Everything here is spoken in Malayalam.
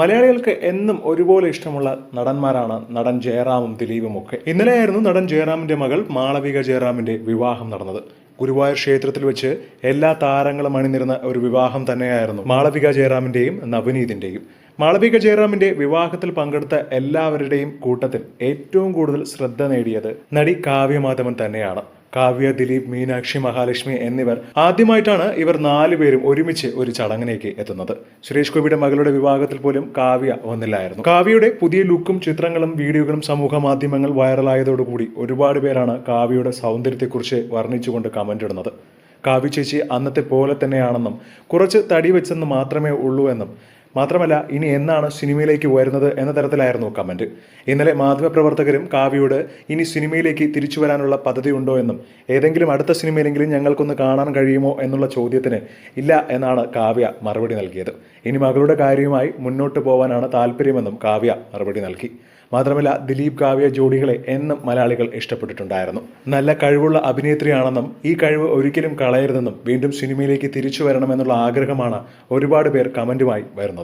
മലയാളികൾക്ക് എന്നും ഒരുപോലെ ഇഷ്ടമുള്ള നടന്മാരാണ് നടൻ ജയറാമും ദിലീപും ഒക്കെ. ഇന്നലെയായിരുന്നു നടൻ ജയറാമിന്റെ മകൾ മാളവിക ജയറാമിന്റെ വിവാഹം നടന്നത്. ഗുരുവായൂർ ക്ഷേത്രത്തിൽ വെച്ച് എല്ലാ താരങ്ങളും അണിനിരുന്ന ഒരു വിവാഹം തന്നെയായിരുന്നു മാളവിക ജയറാമിന്റെയും നവനീതിന്റെയും. മാളവിക ജയറാമിന്റെ വിവാഹത്തിൽ പങ്കെടുത്ത എല്ലാവരുടെയും കൂട്ടത്തിൽ ഏറ്റവും കൂടുതൽ ശ്രദ്ധ നേടിയത് നടി കാവ്യമാധവൻ തന്നെയാണ്. കാവ്യ ദിലീപ് മീനാക്ഷി മഹാലക്ഷ്മി എന്നിവർ ആദ്യമായിട്ടാണ് ഇവർ നാലു പേരും ഒരുമിച്ച് ഒരു ചടങ്ങിലേക്ക് എത്തുന്നത്. സുരേഷ് ഗോപിയുടെ മകളുടെ വിവാഹത്തിൽ പോലും കാവ്യ വന്നില്ലായിരുന്നു കാവ്യയുടെ പുതിയ ലുക്കും ചിത്രങ്ങളും വീഡിയോകളും സമൂഹ മാധ്യമങ്ങൾ വൈറലായതോടുകൂടി ഒരുപാട് പേരാണ് കാവ്യയുടെ സൗന്ദര്യത്തെക്കുറിച്ച് വർണിച്ചുകൊണ്ട് കമന്റ് ഇടുന്നത്. കാവ്യ ചേച്ചി അന്നത്തെ പോലെ തന്നെയാണെന്നും കുറച്ച് തടി വെച്ചെന്ന് മാത്രമേ ഉള്ളൂ എന്നും മാത്രമല്ല ഇനി എന്നാണ് സിനിമയിലേക്ക് വരുന്നത് എന്ന തരത്തിലായിരുന്നു കമന്റ്. ഇന്നലെ മാധ്യമപ്രവർത്തകരും കാവ്യയോട് ഇനി സിനിമയിലേക്ക് തിരിച്ചു വരാനുള്ള പദ്ധതി ഉണ്ടോ എന്നും ഏതെങ്കിലും അടുത്ത സിനിമയിലെങ്കിലും ഞങ്ങൾക്കൊന്ന് കാണാൻ കഴിയുമോ എന്നുള്ള ചോദ്യത്തിന് ഇല്ല എന്നാണ് കാവ്യ മറുപടി നൽകിയത്. ഇനി മകളുടെ കാര്യവുമായി മുന്നോട്ട് പോകാനാണ് താല്പര്യമെന്നും കാവ്യ മറുപടി നൽകി. മാത്രമല്ല ദിലീപ് കാവ്യ ജോഡികളെ എന്നും മലയാളികൾ ഇഷ്ടപ്പെട്ടിട്ടുണ്ടായിരുന്നു. നല്ല കഴിവുള്ള അഭിനേത്രിയാണെന്നും ഈ കഴിവ് ഒരിക്കലും കളയരുതെന്നും വീണ്ടും സിനിമയിലേക്ക് തിരിച്ചു വരണമെന്നുള്ള ആഗ്രഹമാണ് ഒരുപാട് പേർ കമന്റുമായി വരുന്നത്.